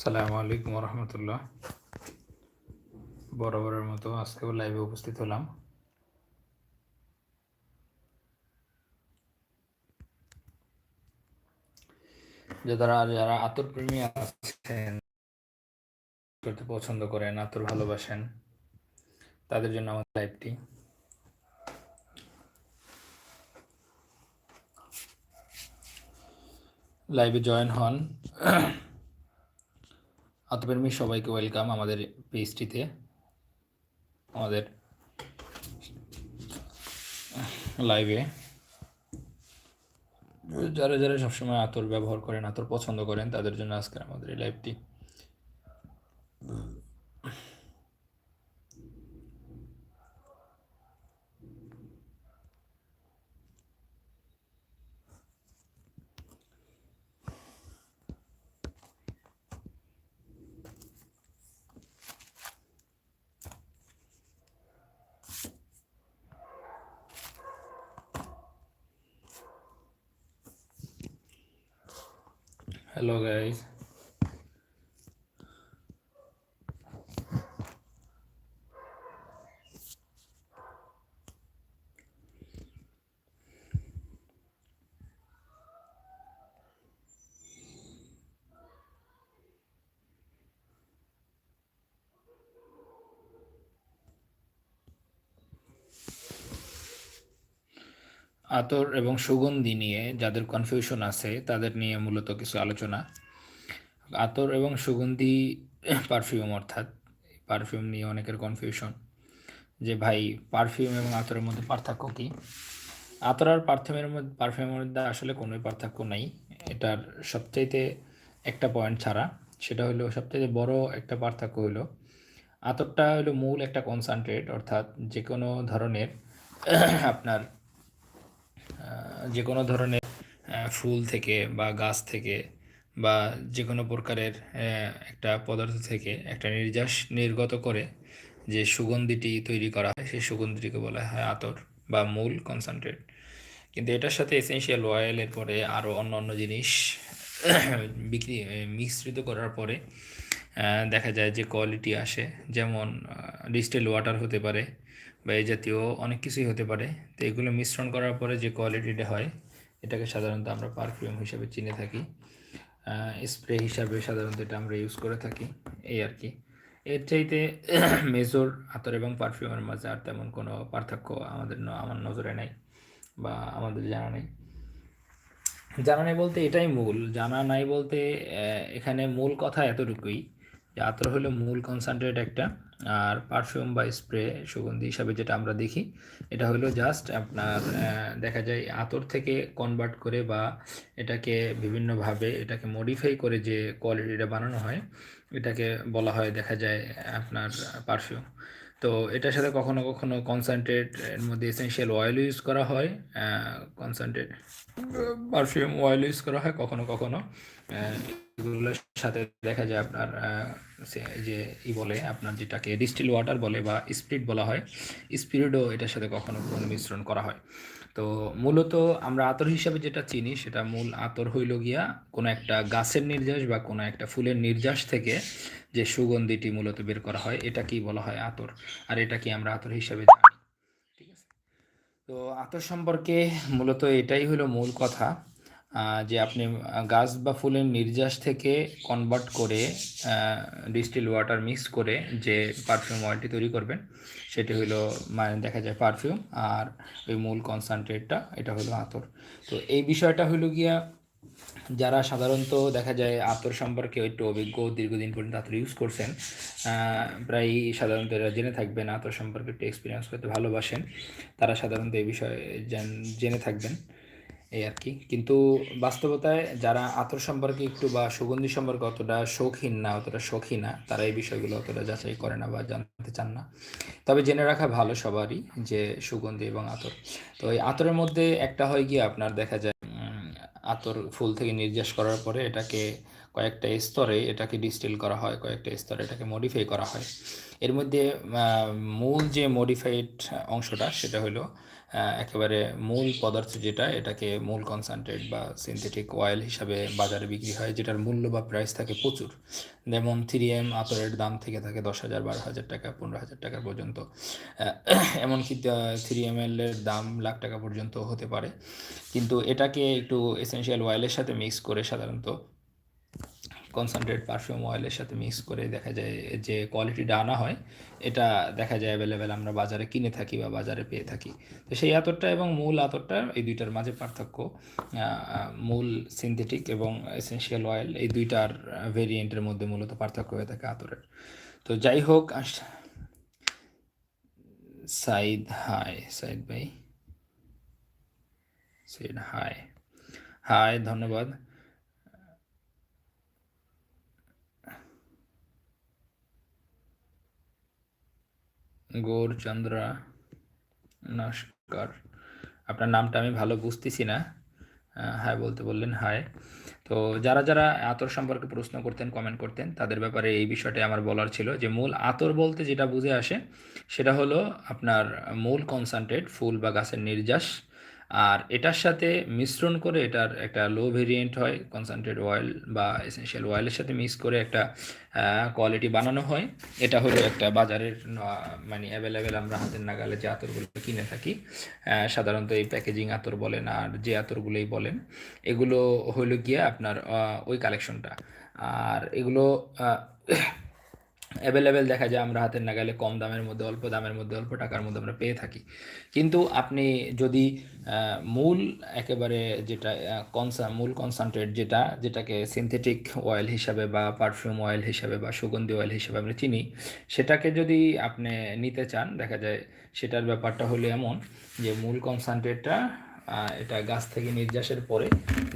সালামু আলাইকুম রহমতুল্লাহ বরাবরের মতো আজকেও লাইভে উপস্থিত হলাম। যারা যারা আতর প্রেমী আছেন, করতে পছন্দ করেন, আতর ভালোবাসেন, তাদের জন্য আমার লাইভটি লাইভে জয়েন হন। আতপ্রেমী সবাইকে ওয়েলকাম আমাদের পেজটিতে আমাদের লাইভে যারা যারা সবসময় আতর ব্যবহার করেন, আতর পছন্দ করেন, তাদের জন্য আজকের আমাদের এই লাইভটি hello guys. আতর এবং সুগন্ধি নিয়ে যাদের কনফিউশন আছে, তাদের নিয়ে মূলত কিছু আলোচনা। আতর এবং সুগন্ধি পারফিউম অর্থাৎ পারফিউম নিয়ে অনেকের কনফিউশন যে ভাই পারফিউম এবং আতরের মধ্যে পার্থক্য কী? আতর আর পারফিউমের মধ্যে পারফিউমের মধ্যে আসলে কোনোই পার্থক্য নাই। এটার সবচাইতে একটা পয়েন্ট ছাড়া। সেটা হলো সবচাইতে বড় একটা পার্থক্য হলো, আতরটা হলো মূল একটা কনসানট্রেট অর্থাৎ যে কোনো ধরনের আপনার যে কোনো ধরনের ফুল থেকে বা গাছ থেকে বা যে কোনো প্রকারের একটা পদার্থ থেকে একটা নির্যাস নির্গত করে যে সুগন্ধিটি তৈরি করা হয়, সেই সুগন্ধিটিকে বলা হয় আতর বা মূল কনসেন্ট্রেট কিন্তু এটার সাথে এসেন্সিয়াল অয়েলের পরে আরও অন্য অন্য জিনিস, বিক্রি মিশ্রিত করার পরে দেখা যায় যে কোয়ালিটি আসে। যেমন ডিস্টেল ওয়াটার হতে পারে বা এই জাতীয় অনেক কিছুই হতে পারে। তো এগুলো মিশ্রণ করার পরে যে কোয়ালিটিটা হয়, এটাকে সাধারণত আমরা পারফিউম হিসাবে চিনে থাকি। স্প্রে হিসাবে সাধারণত এটা আমরা ইউজ করে থাকি, এই আর কি। এর চাইতে মেজর আতর এবং পারফিউমের মাঝে আর তেমন কোনো পার্থক্য আমাদের আমার নজরে নাই বা আমাদের জানা নেই। জানা নেই বলতে এটাই মূল। জানা নাই বলতে এখানে মূল কথা এতটুকুই যে আতর হলো মূল কনসেন্ট্রেট একটা, আর পারফিউম বা স্প্রে সুগন্ধি হিসাবে যেটা আমরা দেখি, এটা হলো জাস্ট আপনার দেখা যায় আতর থেকে কনভার্ট করে বা এটাকে বিভিন্নভাবে এটাকে মডিফাই করে যে কোয়ালিটিটা বানানো হয়, এটাকে বলা হয় দেখা যায় আপনার পারফিউম তো এটার সাথে কখনো কখনো কনসেন্ট্রেট এর মধ্যে এসেন্সিয়াল অয়েল ইউজ করা হয় কনসেন্ট্রেট পারফিউম অয়েল ইউজ করা হয় কখনো কখনো এগুলোর সাথে দেখা যায় আপনার যে ই বলে, আপনার যেটাকে ডিস্টিল ওয়াটার বলে বা স্পিরিট বলা হয় স্পিরিটও এটার সাথে কখনো কখনো মিশ্রণ করা হয়। তো মূলত আমরা আতর হিসাবে যেটা চিনি, সেটা মূল আতর হইল গিয়া কোনো একটা গাছের নির্যাস বা কোনো একটা ফুলের নির্যাস থেকে যে সুগন্ধিটি মূলত বের করা হয় এটা কি বলা হয় আতর। আর এটা কি আমরা আতর হিসাবে জানি। ঠিক আছে? তো আতর সম্পর্কে মূলত এটাই হলো মূল কথা। যে আপনি গাছ বা ফুলের নির্যাস থেকে কনভার্ট করে ডিস্টিল ওয়াটার মিক্স করে যে পারফিউম অয়েলটি তৈরি করবেন, সেটি হলো মানে দেখা যায় পারফিউম আর ওই মূল কনসেন্ট্রেটটা এটা হলো আতর। তো এই বিষয়টা হলো গিয়া যারা সাধারণত দেখা যায় আতর সম্পর্কে একটু অভিজ্ঞ, দীর্ঘদিন পর্যন্ত আতর ইউজ করছেন প্রায় সাধারণত এরা জেনে থাকবেন, আতর সম্পর্কে একটু এক্সপিরিয়েন্স করতে ভালোবাসেন, তারা সাধারণত এই বিষয়ে জেনে থাকবেন। এই আর কি। কিন্তু বাস্তবতায় যারা আতর সম্পর্কে একটু বা সুগন্ধি সম্পর্কে অতটা শৌখিন না, অতটা শৌখিন না তারা এই বিষয়গুলো অতটা যাচাই করে না বা জানতে চান না। তবে জেনে রাখা ভালো সবারই যে সুগন্ধি এবং আতর। তো এই আতরের মধ্যে একটা হয় গিয়ে আপনার দেখা যায় আতর ফুল থেকে নির্যাস করার পরে এটাকে কয়েকটা স্তরে এটাকে ডিস্টিল করা হয়, কয়েকটা স্তরে এটাকে মডিফাই করা হয়। এর মধ্যে মূল যে মডিফাইড অংশটা সেটা হলো একেবারে মূল পদার্থ যেটা, এটাকে মূল কনসেন্ট্রেট বা সিনথেটিক অয়েল হিসাবে বাজারে বিক্রি হয়, যেটার মূল্য বা প্রাইস থাকে প্রচুর। যেমন থ্রি এম আতরের দাম থেকে থাকে দশ হাজার, বারো হাজার টাকা, পনেরো হাজার টাকা পর্যন্ত। এমনকি থ্রি এম এর দাম লাখ টাকা পর্যন্ত হতে পারে। কিন্তু এটাকে একটু এসেনশিয়াল অয়েলের সাথে মিক্স করে সাধারণত কনসেন্ট্রেট পারফিউম অয়েলের সাথে মিক্স করে দেখা যায় যে কোয়ালিটিটা আনা হয়, এটা দেখা যায় অ্যাভেলেবেল আমরা বাজারে কিনে থাকি বা বাজারে পেয়ে থাকি। তো সেই আতরটা এবং মূল আতরটা এই দুইটার মাঝে পার্থক্য মূল সিনথেটিক এবং এসেনশিয়াল অয়েল এই দুইটার ভেরিয়েন্টের মধ্যে মূলত পার্থক্য হয়ে থাকে আতরের। তো যাই হোক সাইদ হাই, সাইদ ভাই। সাইদ হাই। হাই, ধন্যবাদ। গৌরচন্দ্রা নমস্কার আপনার নামটা আমি ভালো বুঝতেছি না। হাই বলতে বললেন হাই। তো যারা যারা আতর সম্পর্কে প্রশ্ন করতেন কমেন্ট করতেন, তাদের ব্যাপারে এই বিষয়টা আমার বলার ছিল যে মূল আতর বলতে যেটা বুঝে আসে, সেটা হলো আপনার মূল কনসানট্রেট ফুল বা গাছের নির্যাস আর এটার সাথে মিশ্রণ করে এটার একটা লো ভেরিয়েন্ট হয় কনসেন্ট্রেট অয়েল বা এসেনশিয়াল অয়েলের সাথে মিক্স করে একটা কোয়ালিটি বানানো হয়। এটা হলো একটা বাজারের মানে অ্যাভেলেবেল আমরা হাতের নাগালে যে আতরগুলো কিনে থাকি সাধারণত এই প্যাকেজিং আতর বলেন আর যে আতরগুলোই বলেন, এগুলো হলো গিয়ে আপনার ওই কালেকশনটা আর এগুলো অ্যাভেলেবেল দেখা যায় আমরা হাতের নাগালে কম দামের মধ্যে, অল্প দামের মধ্যে, অল্প টাকার মধ্যে আমরা পেয়ে থাকি। কিন্তু আপনি যদি মূল একেবারে যেটা কনসা মূল কনসান্ট্রেট যেটা, যেটাকে সিনথেটিক অয়েল হিসাবে বা পারফিউম অয়েল হিসাবে বা সুগন্ধি অয়েল হিসাবে আমরা চিনি, সেটাকে যদি আপনি নিতে চান, দেখা যায় সেটার ব্যাপারটা হলো এমন যে মূল কনসান্ট্রেটটা এটা গাছ থেকে নির্যাসের পরে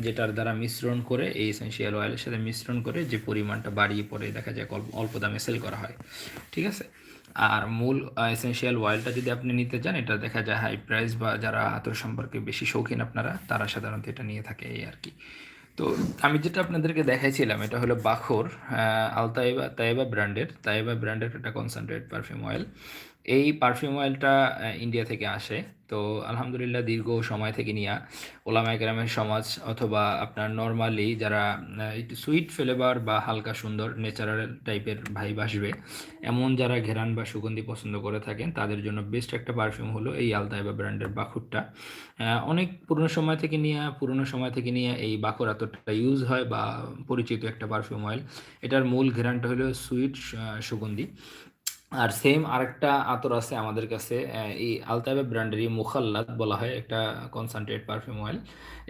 যেটার দ্বারা মিশ্রণ করে এই এসেনশিয়াল অয়েলের সাথে মিশ্রণ করে যে পরিমাণটা বাড়িয়ে পরে দেখা যায় অল্প দামে সেল করা হয়। ঠিক আছে? আর মূল এসেনশিয়াল অয়েলটা যদি আপনি নিতে চান, এটা দেখা যায় হাই প্রাইস বা যারা আতর সম্পর্কে বেশি শৌখিন আপনারা, তারা সাধারণত এটা নিয়ে থাকে এই আর কি। তো আমি যেটা আপনাদেরকে দেখাইছিলাম, এটা হলো বাখর আলতাইবা, তাইবা ব্র্যান্ডের তাইবা ব্র্যান্ডের একটা কনসেন্ট্রেট পারফিউম অয়েল এই পারফিউম অয়েলটা ইন্ডিয়া থেকে আসে। তো আলহামদুলিল্লাহ দীর্ঘ সময় থেকে নিয়ে। ওলামা একরামের সমাজ অথবা আপনার নর্মালি যারা সুইট ফ্লেভার বা হালকা সুন্দর ন্যাচারাল টাইপের ভাইব আসবে, এমন যারা ঘেরান বা সুগন্ধি পছন্দ করে থাকেন, তাদের জন্য বেস্ট একটা পারফিউম হলো এই আলতাইবা ব্র্যান্ডের বাখুরটা। অনেক পুরনো সময় থেকে নিয়ে, পুরনো সময় থেকে নিয়ে এই বাখর আতরটা ইউজ হয় বা পরিচিত একটা পারফিউম অয়েল এটার মূল ঘেরানটা হলো সুইট সুগন্ধি। আর সেম আরেকটা আতর আছে আমাদের কাছে এই আলতাবে ব্র্যান্ডেরই মুখাল্লাত বলা হয়, একটা কনসেন্ট্রেট পারফিউম অয়েল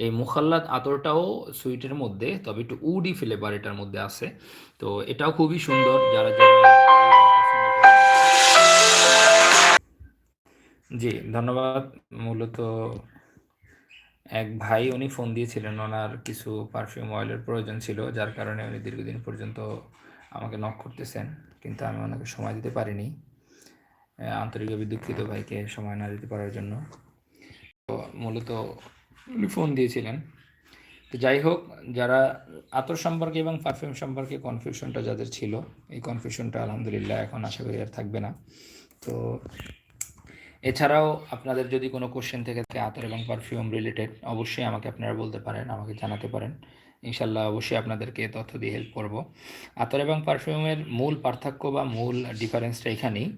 এই মুখাল্লাত আতরটাও সুইটের মধ্যে, তবে একটু উডি ফ্লেভার এটার মধ্যে আছে। তো এটাও খুবই সুন্দর, যারা যারা। জি, ধন্যবাদ। মূলত এক ভাই উনি ফোন দিয়েছিলেন, ওনার কিছু পারফিউম অয়েলের প্রয়োজন ছিল, যার কারণে উনি দীর্ঘদিন পর্যন্ত আমাকে নক করতেছেন। কিন্তু আমি ওনাকে সময় দিতে পারিনি আন্তরিকভাবে দুঃখিত ভাইকে সময় না দিতে পারার জন্য। তো মূলত উনি ফোন দিয়েছিলেন। তো যাই হোক, যারা আতর সম্পর্কে এবং পারফিউম সম্পর্কে কনফিউশনটা যাদের ছিল, এই কনফিউশনটা আলহামদুলিল্লাহ এখন আশা করি আর থাকবে না। তো এছাড়াও আপনাদের যদি কোনো কোশ্চেন থেকে থাকে আতর এবং পারফিউম রিলেটেড অবশ্যই আমাকে আপনারা বলতে পারেন, আমাকে জানাতে পারেন। ইনশাল্লাহ অবশ্যই আপনাদেরকে তথ্য দিয়ে হেল্প করব। আতর এবং পারফিউমের মূল পার্থক্য বা মূল ডিফারেন্সটা এখানেই,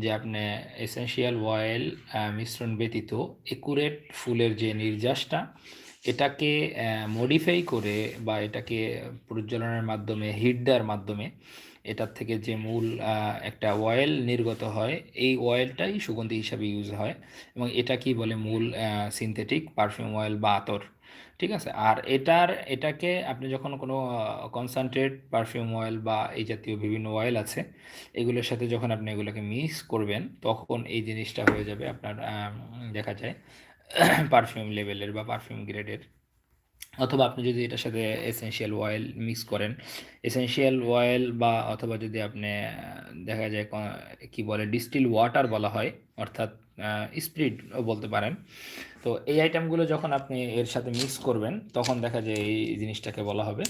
যে আপনি এসেনশিয়াল অয়েল মিশ্রণ ব্যতীত একুরেট ফুলের যে নির্যাসটা, এটাকে মডিফাই করে বা এটাকে প্রজ্বলনের মাধ্যমে হিট দেওয়ার মাধ্যমে এটার থেকে যে মূল একটা অয়েল নির্গত হয়, এই অয়েলটাই সুগন্ধি হিসাবে ইউজ হয় এবং এটা কি বলে মূল সিনথেটিক পারফিউম অয়েল বা আতর। ঠিক আছে? আর এটার, এটাকে আপনি যখন কোনো কনসেন্ট্রেট পারফিউম অয়েল বা এই জাতীয় বিভিন্ন অয়েল আছে, এগুলোর সাথে যখন আপনি এগুলোকে মিক্স করবেন, তখন এই জিনিসটা হয়ে যাবে আপনার দেখা যায় পারফিউম লেভেলের বা পারফিউম গ্রেডের অথবা আপনি যদি এটার সাথে এসেনশিয়াল অয়েল মিক্স করেন এসেনশিয়াল অয়েল বা অথবা যদি আপনি দেখা যায় কি বলে ডিস্টিল ওয়াটার বলা হয়, অর্থাৎ স্প্রিটও বলতে পারেন। তো এই আইটেমগুলো যখন আপনি এর সাথে মিক্স করবেন, তখন দেখা যায় এই জিনিসটাকে বলা হবে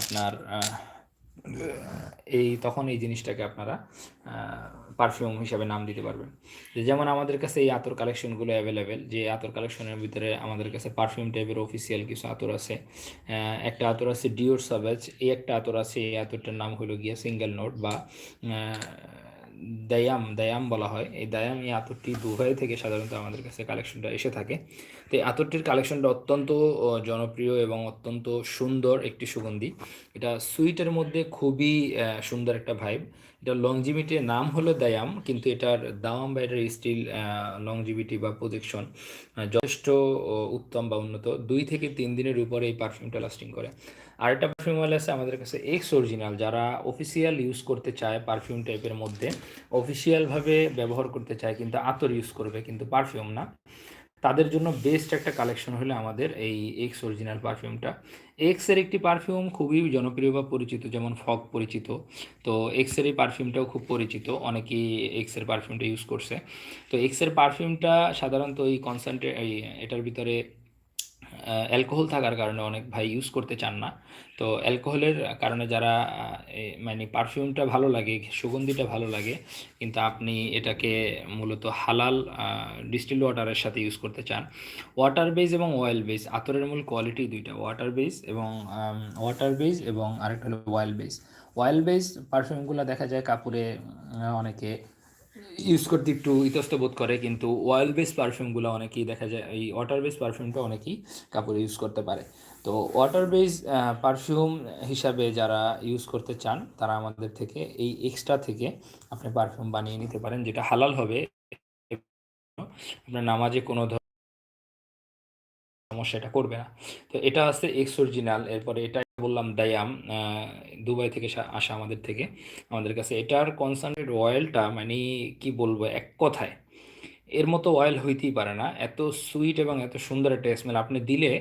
আপনার এই তখন এই জিনিসটাকে আপনারা পারফিউম হিসাবে নাম দিতে পারবেন। যেমন আমাদের কাছে এই আতর কালেকশনগুলো অ্যাভেলেবেল যে আতর কালেকশনের ভিতরে আমাদের কাছে পারফিউম টাইপের অফিসিয়াল কিছু আতর আছে। একটা আতর আছে ডিওর সাবেজ এই একটা আতর আছে, এই আতরটার নাম হলো গিয়া সিঙ্গেল নোট বা দায়াম দায়াম বলা হয়। এই দায়াম, এই আতরটি দুবাই থেকে সাধারণত আমাদের কাছে কালেকশনটা এসে থাকে। তো এই আতরটির কালেকশনটা অত্যন্ত জনপ্রিয় এবং অত্যন্ত সুন্দর একটি সুগন্ধি। এটা সুইটের মধ্যে খুবই সুন্দর একটা ভাইব এটা লংজিভিটির নাম হলো দায়াম, কিন্তু এটার দাম বা এটার স্টিল লংজিভিটি বা প্রজেকশন যথেষ্ট উত্তম বা উন্নত। দুই থেকে তিন দিনের উপরে এই পারফিউমটা লাস্টিং করে। আর একটা পারফিউম আছে আমাদের কাছে এক্স অরিজিনাল যারা অফিসিয়াল ইউজ করতে চায় পারফিউম টাইপের মধ্যে অফিসিয়ালভাবে ব্যবহার করতে চায় কিন্তু আতর ইউজ করবে, কিন্তু পারফিউম না। তাদের জন্য বেস্ট একটা কালেকশন হলো আমাদের এই এক্স অরিজিনাল পারফিউমটা এক্সের একটি পারফিউম খুবই জনপ্রিয় বা পরিচিত, যেমন ফগ পরিচিত। তো এক্সের এই পারফিউমটাও খুব পরিচিত, অনেকেই এক্সের পারফিউমটা ইউজ করছে। তো এক্সের পারফিউমটা সাধারণত এই কনসেন্ট্রে এই এটার ভিতরে অ্যালকোহল থাকার কারণে অনেক ভাই ইউজ করতে চান না। তো অ্যালকোহলের কারণে যারা মানে পারফিউমটা ভালো লাগে, সুগন্ধিটা ভালো লাগে, কিন্তু আপনি এটাকে মূলত হালাল ডিস্টিল ওয়াটারের সাথে ইউজ করতে চান। ওয়াটার বেস এবং অয়েল বেস আতরের মূল কোয়ালিটি দুইটা ওয়াটার বেস এবং ওয়াটার বেস এবং আরেকটা হলো অয়েল বেস অয়েল বেস পারফিউমগুলো দেখা যায় কাপড়ে অনেকে ইউজ করতে একটু ইতস্ত বোধ করে, কিন্তু অয়েল বেস পারফিউমগুলো অনেকেই দেখা যায়, এই ওয়াটার বেস পারফিউমটা অনেকেই কাপড়ে ইউজ করতে পারে। তো ওয়াটার বেস পারফিউম হিসাবে যারা ইউজ করতে চান, তারা আমাদের থেকে এই এক্সট্রা থেকে আপনি পারফিউম বানিয়ে নিতে পারেন, যেটা হালাল হবে। আপনার নামাজে কোনো ধরনের সমস্যা এটা করবে না। তো এটা আছে এক্স অরিজিনাল এরপরে এটা বললাম দায়াম দুবাই থেকে আসা আমাদের থেকে। আমাদের কাছে এটার কনসার্নেড অয়েলটা মানে কি বলব, এক কথায়, এর মতো অয়েল হইতেই পারে না। এত সুইট এবং এত সুন্দর একটা স্মেল আপনি দিলে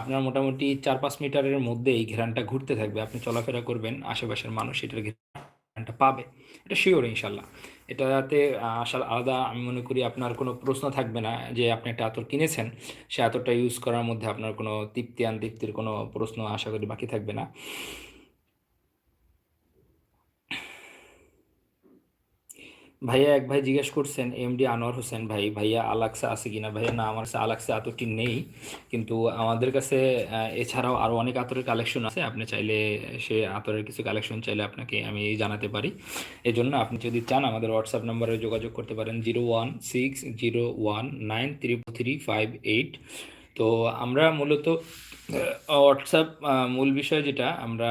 আপনার মোটামুটি চার পাঁচ মিটারের মধ্যে এই ঘেরানটা ঘুরতে থাকবে। আপনি চলাফেরা করবেন, আশেপাশের মানুষ এটার ঘ্রাণটা পাবে, এটা শিওর ইনশাল্লাহ। এটাতে আসার আলাদা আমি মনে করি আপনার কোনো প্রশ্ন থাকবে না যে আপনি একটা আতর কিনেছেন, সে আতরটা ইউজ করার মধ্যে আপনার কোনো তৃপ্তি আন তৃপ্তির কোনো প্রশ্ন আশা করি বাকি থাকবে না। ভাইয়া এক ভাই জিজ্ঞেস করছেন এমডি আনোয়ার হোসেন ভাই, ভাইয়া আলাক্সা আছে কিনা? ভাইয়া না, আমার কাছে আলাক্সা আতরটি নেই, কিন্তু আমাদের কাছে এছাড়াও আরও অনেক আতরের কালেকশন আছে। আপনি চাইলে সে আতরের কিছু কালেকশন চাইলে আপনাকে আমি জানাতে পারি। এই জন্য আপনি যদি চান, আমাদের হোয়াটসঅ্যাপ নম্বরে যোগাযোগ করতে পারেন zero one six zero one nine three three five eight. তো আমরা মূলত হোয়াটসঅ্যাপ মূল বিষয় যেটা, আমরা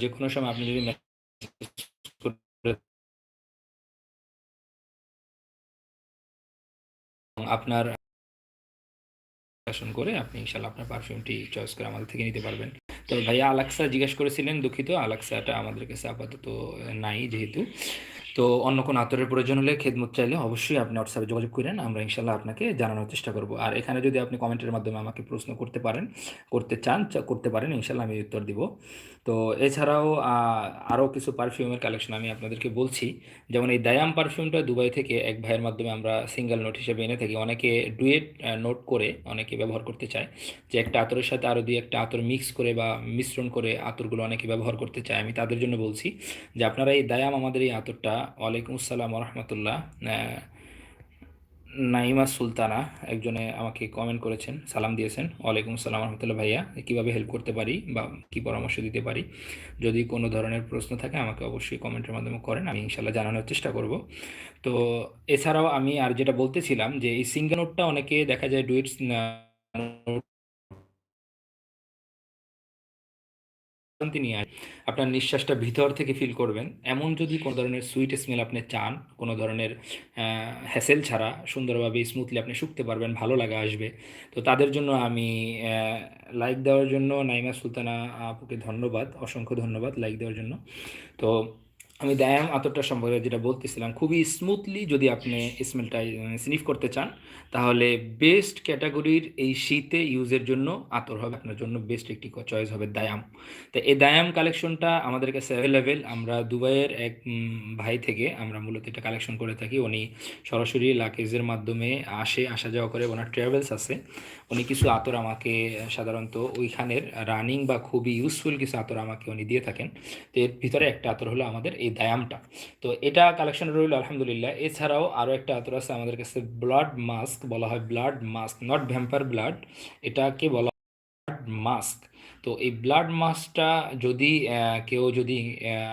যে কোনো সময় আপনি যদি আপনার করে আপনি ইনশাল্লাহ আপনার পারফিউমটি চয়েস করে আমাদের থেকে নিতে পারবেন। তো ভাইয়া আলাক্সা জিজ্ঞেস করেছিলেন দুঃখিত, আলাক্সাটা আমাদের কাছে আপাতত নাই যেহেতু। তো অন্য কোনো আতরের প্রয়োজন হলে খেদমত চাইলে অবশ্যই আপনি হোয়াটসঅ্যাপে যোগাযোগ করেন, আমরা ইনশাল্লাহ আপনাকে জানানোর চেষ্টা করব। আর এখানে যদি আপনি কমেন্টের মাধ্যমে আমাকে প্রশ্ন করতে পারেন, করতে চান করতে পারেন ইনশাল্লাহ আমি উত্তর দিব। তো এছাড়াও আরও কিছু পারফিউমের কালেকশন আমি আপনাদেরকে বলছি। যেমন এই দায়াম পারফিউমটা দুবাই থেকে এক ভাইয়ের মাধ্যমে আমরা সিঙ্গেল নোট হিসেবে এনে থাকি। অনেকে ডুয়েট নোট করে, অনেকে ব্যবহার করতে চায়। যে একটা আতরের সাথে আরও দুই একটা আতর মিক্স করে বা মিশ্রণ করে আতরগুলো অনেকে ব্যবহার করতে চায়, আমি তাদের জন্য বলছি যে আপনারা এই দায়াম আমাদের এই আতরটা ওয়ালাইকুম আসসালাম রহমতুল্লাহ নাইমা সুলতানা একজনে আমাকে কমেন্ট করেছেন, সালাম দিয়েছেন। ওয়ালাইকুম আসসালাম রহমতুল্লাহ ভাইয়া, কীভাবে হেল্প করতে পারি বা কী পরামর্শ দিতে পারি? যদি কোনো ধরনের প্রশ্ন থাকে আমাকে অবশ্যই কমেন্টের মাধ্যমে করেন, আমি ইনশাল্লাহ জানানোর চেষ্টা করব। তো এছাড়াও আমি আর যেটা বলতেছিলাম যে এই সিঙ্গেল নোটটা অনেকে দেখা যায় ডুয়েটস শান্তি নিয়ে আসে। আপনার নিঃশ্বাসটা ভিতর থেকে ফিল করবেন। এমন যদি কোনো ধরনের সুইট স্মেল আপনি চান, কোনো ধরনের হ্যাসেল ছাড়া সুন্দরভাবে স্মুথলি আপনি শুকতে পারবেন, ভালো লাগা আসবে। তো তাদের জন্য আমি লাইক দেওয়ার জন্য নাইমা সুলতানা আপুকে ধন্যবাদ, অসংখ্য ধন্যবাদ লাইক দেওয়ার জন্য। তো আমি দায়াম আতরটা সম্পর্কে যেটা বলতেছিলাম, খুবই স্মুথলি যদি আপনি স্মেলটা স্নিফ করতে চান, তাহলে বেস্ট ক্যাটাগরির এই শীতে ইউজের জন্য আতর হবে আপনার জন্য বেস্ট একটি চয়েস হবে দায়াম। তো এই দায়াম কালেকশনটা আমাদের কাছে অ্যাভেলেবেল আমরা দুবাইয়ের এক ভাই থেকে আমরা মূলত এটা কালেকশন করে থাকি। উনি সরাসরি লাকেজের মাধ্যমে আসে, আসা যাওয়া করে, ওনার ট্রাভেলস আছে। উনি কিছু আতর আমাকে, সাধারণত ওইখানের রানিং বা খুবই ইউজফুল কিছু আতর আমাকে উনি দিয়ে থাকেন। তো এর ভিতরে একটা আতর হলো আমাদের এই দায়ামটা তো এটা কালেকশন রইল, আলহামদুলিল্লাহ। এছাড়াও আরও একটা আতর আছে আমাদের কাছে ব্লাড মাস্ক বলা হয় blood mask not vampire blood এটাকে বলা মাস্ক তো এই ব্লাড মাস্কটা যদি কেউ যদি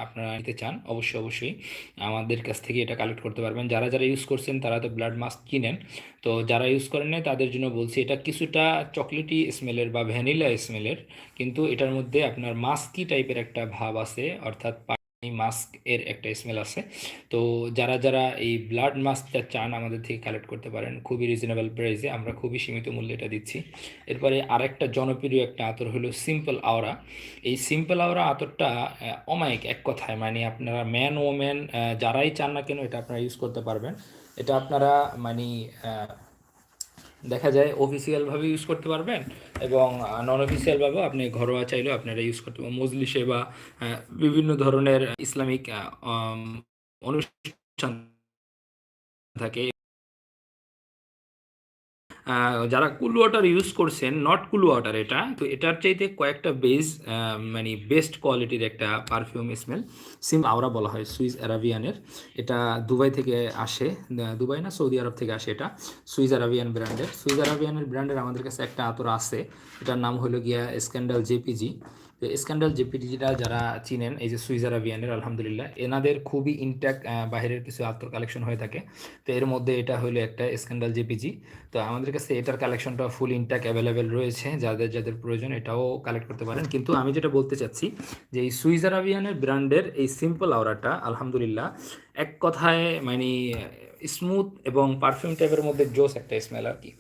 আপনারা নিতে চান, অবশ্যই অবশ্যই আমাদের কাছ থেকে এটা কালেক্ট করতে পারবেন। যারা যারা ইউজ করছেন, তারা তো ব্লাড মাস্ক কিনেন। তো যারা ইউজ করেন তাদের জন্য বলছি, এটা কিছুটা চকলেটি স্মেলের বা ভ্যানিলা স্মেলের কিন্তু এটার মধ্যে আপনার মাস্কি টাইপের একটা ভাব আছে, অর্থাৎ পানি মাস্ক এর একটা স্মেল আছে। তো যারা যারা এই ব্লাড মাস্কটা চান আমাদের থেকে কালেক্ট করতে পারেন, খুবই রিজনেবল প্রাইসে আমরা খুবই সীমিত মূল্যে এটা দিচ্ছি। এরপরে আরেকটা জনপ্রিয় একটা আতর হলো সিম্পল আওরা এই সিম্পল আওরা আতরটা অমায়িক এক কথায় মানে আপনারা ম্যান ওম্যান যারাই চান না কেন এটা আপনারা ইউজ করতে পারবেন। এটা আপনারা মানে দেখা যায় অফিসিয়ালভাবে ইউজ করতে পারবেন এবং নন অফিসিয়ালভাবেও আপনি ঘরোয়া চাইলেও আপনারা ইউজ করতে পারবেন। মজলিসে বা বিভিন্ন ধরনের ইসলামিক অনুষ্ঠান থাকে। যারা কুল ওয়াটার ইউজ করছেন নট কুল ওয়াটার এটা, তো এটার চাইতে কয়েকটা বেস মানে বেস্ট কোয়ালিটির একটা পারফিউম স্মেল সিম আওরা বলা হয় সুইস অ্যারাবিয়ানের এটা দুবাই থেকে আসে দুবাই না সৌদি আরব থেকে আসে এটা সুইস অ্যারাবিয়ান ব্র্যান্ডের সুইস অ্যারাবিয়ানের ব্র্যান্ডের আমাদের কাছে একটা আতর আছে, এটার নাম হলো গিয়া স্ক্যান্ডাল জেপিজি তো স্ক্যান্ডাল জেপিডিটা যারা চিনেন, এই যে সুইস অ্যারাবিয়ানের আলহামদুলিল্লাহ, এনাদের খুবই ইনট্যাক বাইরের কিছু আত্ম কালেকশন হয়ে থাকে। তো এর মধ্যে এটা হলো একটা স্ক্যান্ডাল জেপিজি। তো আমাদের কাছে এটার কালেকশনটা ফুল ইনট্যাক অ্যাভেলেবেল রয়েছে, যাদের যাদের প্রয়োজন এটাও কালেক্ট করতে পারেন। কিন্তু আমি যেটা বলতে চাচ্ছি যে এই সুইস আরাবিয়ানের ব্র্যান্ডের এই সিম্পল আওরাটা আলহামদুলিল্লাহ, এক কথায় মানে স্মুথ এবং পারফিউম টাইপের মধ্যে জোস একটা স্মেল আর কি।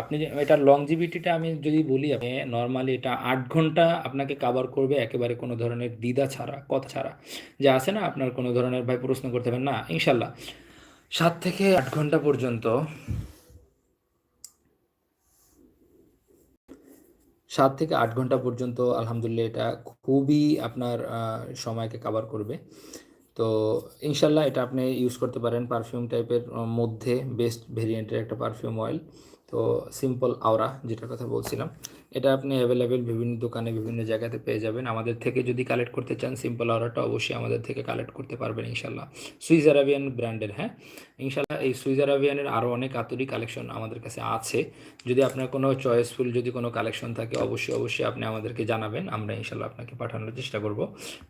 আপনি এটার লংজিভিটিটা আমি যদি বলি, আপনি নর্মালি এটা আট ঘণ্টা আপনাকে কাভার করবে একেবারে কোনো ধরনের দ্বিধা ছাড়া, কথা ছাড়া। যে আছে না, আপনার কোনো ধরনের ভাই প্রশ্ন করতে পারেন, না ইনশাল্লাহ সাত থেকে আট ঘণ্টা পর্যন্ত সাত থেকে আট ঘণ্টা পর্যন্ত আলহামদুলিল্লাহ এটা খুবই আপনার সময়কে কাভার করবে। তো ইনশাল্লাহ এটা আপনি ইউজ করতে পারেন পারফিউম টাইপের মধ্যে বেস্ট ভেরিয়েন্টের একটা পারফিউম অয়েল তো সিম্পল আওরা যেটার কথা বলছিলাম। এটা আপনি অ্যাভেলেবেল বিভিন্ন দোকানে বিভিন্ন জায়গাতে পেয়ে যাবেন। আমাদের থেকে যদি কালেক্ট করতে চান সিম্পল আওরাটা অবশ্যই আমাদের থেকে কালেক্ট করতে পারবেন ইনশাল্লাহ সুইস আরাবিয়ান ব্র্যান্ডের হ্যাঁ? ইনশাল্লাহ এই সুইস আরাবিয়ানের আরও অনেক আতরি কালেকশন আমাদের কাছে আছে। যদি আপনার কোনো চয়েসফুল যদি কোনো কালেকশন থাকে, অবশ্যই অবশ্যই আপনি আমাদেরকে জানাবেন। আমরা ইনশাল্লাহ আপনাকে পাঠানোর চেষ্টা করব।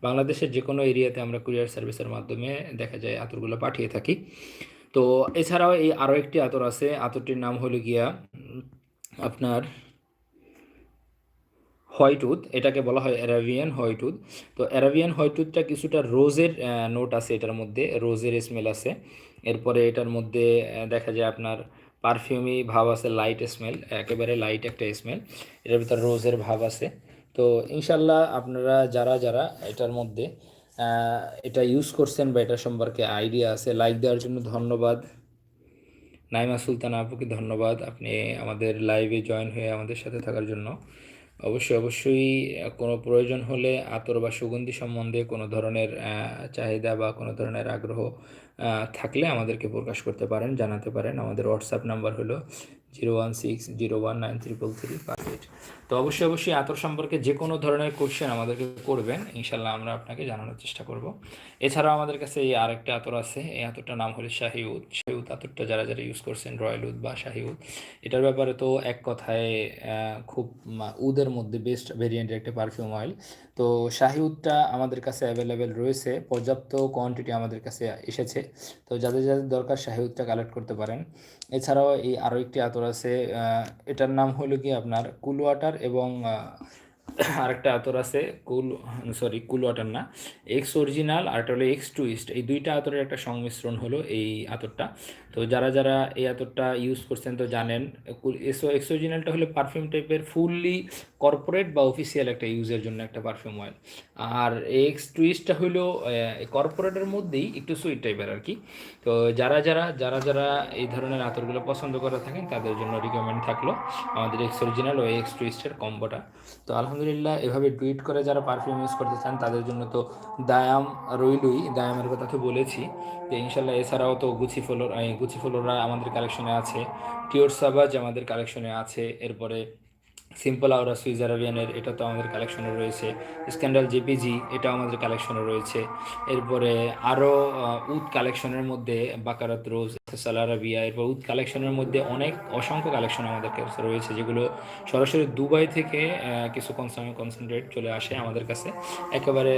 বাংলাদেশের যে কোনো এরিয়াতে আমরা কুরিয়ার সার্ভিসের মাধ্যমে দেখা যায় আতরগুলো পাঠিয়ে থাকি। তো এছাড়াও এই আরও একটি আতর আছে। আতরটির নাম হলো গিয়া আপনার হোয়াইটউড, এটাকে বলা হয় অ্যারাবিয়ান হোয়াইটউড। তো অ্যারাবিয়ান হোয়াইটউডটা কিছুটা রোজের নোট আছে এটার মধ্যে, রোজের স্মেল আছে। এরপরে এটার মধ্যে দেখা যায় আপনার পারফিউমি ভাব আছে, লাইট স্মেল, একেবারে লাইট একটা স্মেল। এটার ভিতর রোজের ভাব আছে। তো ইনশাল্লাহ আপনারা যারা যারা এটার মধ্যে এটা ইউজ করছেন বা এটা সম্পর্কে আইডিয়া আছে লাইক দেওয়ার জন্য ধন্যবাদ। নাইমা সুলতানা আপুকে ধন্যবাদ, আপনি আমাদের লাইভে জয়েন হয়ে আমাদের সাথে থাকার জন্য। অবশ্যই অবশ্যই কোনো প্রয়োজন হলে আতর বা সুগন্ধি সম্বন্ধে কোনো ধরনের চাহিদা বা কোনো ধরনের আগ্রহ থাকলে আমাদেরকে প্রকাশ করতে পারেন, জানাতে পারেন। আমাদের হোয়াটসঅ্যাপ নাম্বার হলো zero one six zero one nine triple three five eight. তো অবশ্যই অবশ্যই আতর সম্পর্কে যে কোনো ধরনের কোশ্চেন আমাদেরকে করবেন ইনশাল্লাহ আমরা আপনাকে জানানোর চেষ্টা করব। এছাড়াও আমাদের কাছে এই আরেকটা আতর আছে, এই আতরটার নাম হলো শাহিউদ। শাহিউদ আতরটা যারা যারা ইউজ করছেন, রয়্যাল উদ বা শাহিউদ, এটার ব্যাপারে তো এক কথায় খুব উদের মধ্যে বেস্ট ভেরিয়েন্টের একটা পারফিউম অয়েল তো শাহিউদটা আমাদের কাছে অ্যাভেলেবেল রয়েছে, পর্যাপ্ত কোয়ান্টিটি আমাদের কাছে এসেছে। তো যাদের যাদের দরকার শাহিউদটা কালেক্ট করতে পারেন। এছাড়াও এই আরও একটি আতর আছে এটার নাম হলো কি আপনার কুল ওয়াটার এবং আরেকটা আতর আছে, কুল সরি কুল ওয়াটার না এক্স অরিজিনাল আর একটা হলো এক্স টুইস্ট এই দুইটা আতরের একটা সংমিশ্রণ হলো এই আতরটা। তো যারা যারা এই আতরটা ইউজ করছেন তো জানেন এসো এক্স অরিজিনালটা হলো পারফিউম টাইপের ফুললি কর্পোরেট বা অফিসিয়াল একটা ইউজের জন্য একটা পারফিউম অয়েল আর এক্স টুইস্টটা হলো কর্পোরেটের মধ্যেই একটু সুইট টাইপের আর কি তো যারা যারা যারা যারা এই ধরনের আতরগুলো পছন্দ করে থাকেন, তাদের জন্য রিকমেন্ড থাকল আমাদের এক্স অরিজিনাল ও এক্স টুইস্টের কম্বোটা তো আলহামদুলিল্লাহ, এভাবে টুইট করে যারা পারফিউম ইউজ করতে চান, তাদের জন্য তো দায়াম রইলুই। দায়ামের কথা তো বলেছি। তো ইনশাল্লাহ এছাড়াও তো গুচি ফলোর গুচি ফলোরা আমাদের কালেকশনে আছে। টিওর সাবাজ আমাদের কালেকশনে আছে। এরপরে সিম্পল আওরা সুইজ আরাবিয়ানের এটা তো আমাদের কালেকশনে রয়েছে। স্ক্যান্ডাল জেপিজি এটা আমাদের কালেকশনে রয়েছে। এরপরে আরও উদ কালেকশনের মধ্যে বাকারাত রোজ সাল আরাবিয়া এরপর উদ কালেকশনের মধ্যে অনেক অসংখ্য কালেকশন আমাদের কাছে রয়েছে, যেগুলো সরাসরি দুবাই থেকে কিছু কনসেন্ট্রেট চলে আসে আমাদের কাছে। একেবারে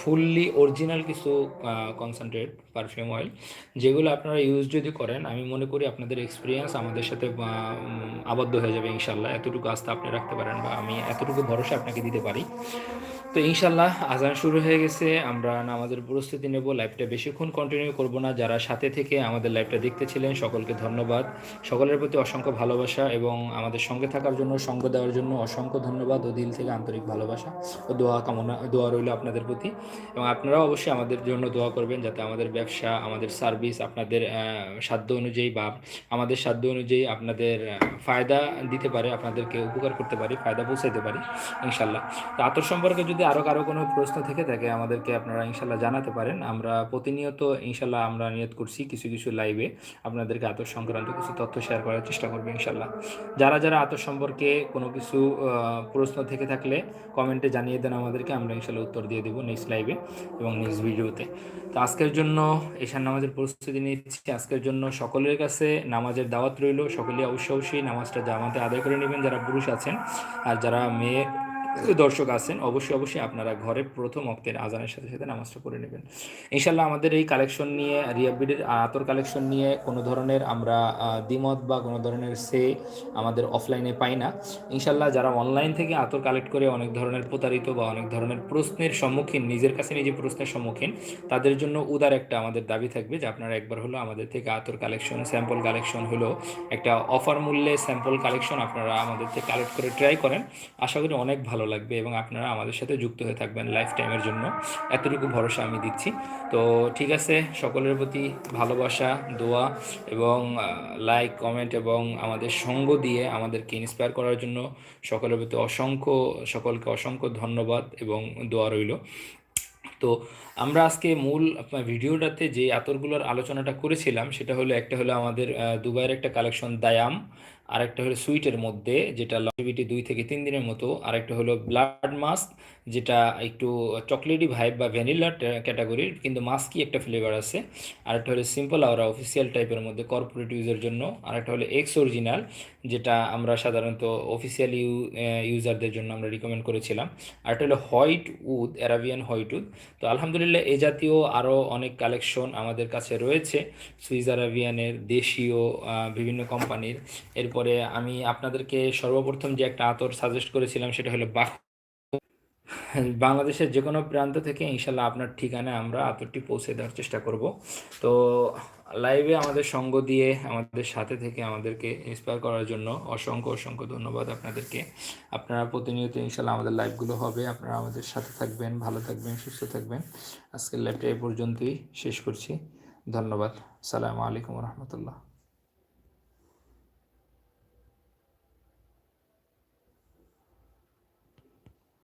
ফুললি অরিজিনাল কিছু কনসেন্ট্রেট পারফিউম অয়েল যেগুলো আপনারা ইউজ যদি করেন, আমি মনে করি আপনাদের এক্সপিরিয়েন্স আমাদের সাথে আবদ্ধ হয়ে যাবে ইনশাল্লাহ এতটুকু আস্থা আপনি রাখতে পারেন বা আমি এতটুকু ভরসা আপনাকে দিতে পারি। তো ইনশাল্লাহ আজান শুরু হয়ে গেছে। আমরা নামাজের প্রস্তুতি নেব, লাইভটা বেশিক্ষণ কন্টিনিউ করব না। যারা সাথে থেকে আমাদের লাইভটা দেখতেছিলেন সকলকে ধন্যবাদ। সকলের প্রতি অসংখ্য ভালোবাসা এবং আমাদের সঙ্গে থাকার জন্য, সঙ্গ দেওয়ার জন্য অসংখ্য ধন্যবাদ ও দিল থেকে আন্তরিক ভালোবাসা ও দোয়া কামনা, দোয়া রইল আপনাদের প্রতি। এবং আপনারাও অবশ্যই আমাদের জন্য দোয়া করবেন যাতে আমাদের ব্যবসা, আমাদের সার্ভিস আপনাদের সাধ্য অনুযায়ী বা আমাদের সাধ্য অনুযায়ী আপনাদের ফায়দা দিতে পারে, আপনাদেরকে উপকার করতে পারি, ফায়দা পৌঁছাইতে পারি, ইনশাল্লাহ। তো আতর সম্পর্কে যদি আরও কারও কোনো প্রশ্ন থেকে থাকে আমাদেরকে আপনারা ইনশাল্লাহ জানাতে পারেন। আমরা প্রতিনিয়ত ইনশাল্লাহ আমরা নিয়ত করছি কিছু কিছু লাইভে আপনাদেরকে আতর সংক্রান্ত কিছু তথ্য শেয়ার করার চেষ্টা করব ইনশাল্লাহ। যারা যারা আতর সম্পর্কে কোনো কিছু প্রশ্ন থেকে থাকলে কমেন্টে জানিয়ে দেন আমাদেরকে, আমরা ইনশাল্লাহ উত্তর দিয়ে দেবো নেক্সট লাইভে এবং নেক্সট ভিডিওতে তো আজকের জন্য এশার নামাজের প্রস্তুতি নিচ্ছি। আজকের জন্য সকলের কাছে নামাজের দাওয়াত রইল। সকলেই অবশ্যই অবশ্যই নামাজটা জামাতে আদায় করে নেবেন, যারা পুরুষ আছেন। আর যারা মেয়ে দর্শক আছেন অবশ্যই অবশ্যই আপনারা ঘরে প্রথম অক্তের আজানের সাথে সাথে নামাজটা পড়ে নেবেন। ইনশাল্লাহ আমাদের এই কালেকশন নিয়ে রিয়াবিডের আতর কালেকশন নিয়ে কোনো ধরনের আমরা দ্বিমত বা কোনো ধরনের সে আমাদের অফলাইনে পাই না। ইনশাল্লাহ যারা অনলাইন থেকে আতর কালেক্ট করে অনেক ধরনের প্রতারিত বা অনেক ধরনের প্রশ্নের সম্মুখীন, নিজের কাছে নিজে প্রশ্নের সম্মুখীন, তাদের জন্য উদার একটা আমাদের দাবি থাকবে যে আপনারা একবার হলো আমাদের থেকে আতর কালেকশন স্যাম্পল কালেকশন হলো একটা অফার মূল্যে স্যাম্পল কালেকশন আপনারা আমাদের থেকে কালেক্ট করে ট্রাই করেন। আশা করি অনেক ভালো লাগবে এবং আপনারা আমাদের সাথে যুক্ত হয়ে থাকবেন লাইফ টাইমের জন্য। এতটুকু ভরসা আমি দিচ্ছি। তো ঠিক আছে, সকলের প্রতি ভালোবাসা, দোয়া এবং লাইক কমেন্ট এবং আমাদের সঙ্গ দিয়ে আমাদেরকে ইন্সপায়ার করার জন্য সকলের প্রতি অসংখ্য, সকলকে অসংখ্য ধন্যবাদ এবং দোয়া রইল। তো আমরা আজকে মূল ভিডিওটাতে যে আতরগুলোর আলোচনাটা করেছিলাম, সেটা হলো, একটা হলো আমাদের দুবাইয়ের একটা কালেকশন দায়াম আরেকটা হলো সুইটের মধ্যে, যেটা লংজিভিটি দুই থেকে তিন দিনের মতো। আরেকটা হলো ব্লাড মাস্ক যেটা একটু চকলেটি ভাইব বা ভ্যানিলা ক্যাটাগরির কিন্তু মাস্কই একটা ফ্লেভার আছে। আরেকটা হলো সিম্পল আওরা অফিসিয়াল টাইপের মধ্যে কর্পোরেট ইউজের জন্য। আরেকটা হলো এক্স অরিজিনাল যেটা আমরা সাধারণত অফিসিয়াল ইউ ইউজারদের জন্য আমরা রিকমেন্ড করেছিলাম। আরেকটা হলো white wood Arabian white wood. তো আলহামদুলিল্লাহ, এ জাতীয় আরও অনেক কালেকশন আমাদের কাছে রয়েছে। সুইজ আরাবিয়ানের দেশীয় বিভিন্ন কোম্পানির। এরপর এরপরে আমি আপনাদেরকে সর্বপ্রথম যে একটা আতর সাজেস্ট করেছিলাম সেটা হলো বাহ। বাংলাদেশের যে কোনো প্রান্ত থেকে ইনশাল্লাহ আপনার ঠিকানায় আমরা আতরটি পৌঁছে দেওয়ার চেষ্টা করব। তো লাইভে আমাদের সঙ্গ দিয়ে, আমাদের সাথে থেকে আমাদেরকে ইন্সপায়ার করার জন্য অসংখ্য অসংখ্য ধন্যবাদ আপনাদেরকে। আপনারা প্রতিনিয়ত ইনশাল্লাহ আমাদের লাইভগুলো হবে, আপনারা আমাদের সাথে থাকবেন, ভালো থাকবেন, সুস্থ থাকবেন। আজকের লাইভটা এই পর্যন্তই শেষ করছি। ধন্যবাদ। সালামু আলাইকুম রহমতুল্লাহ।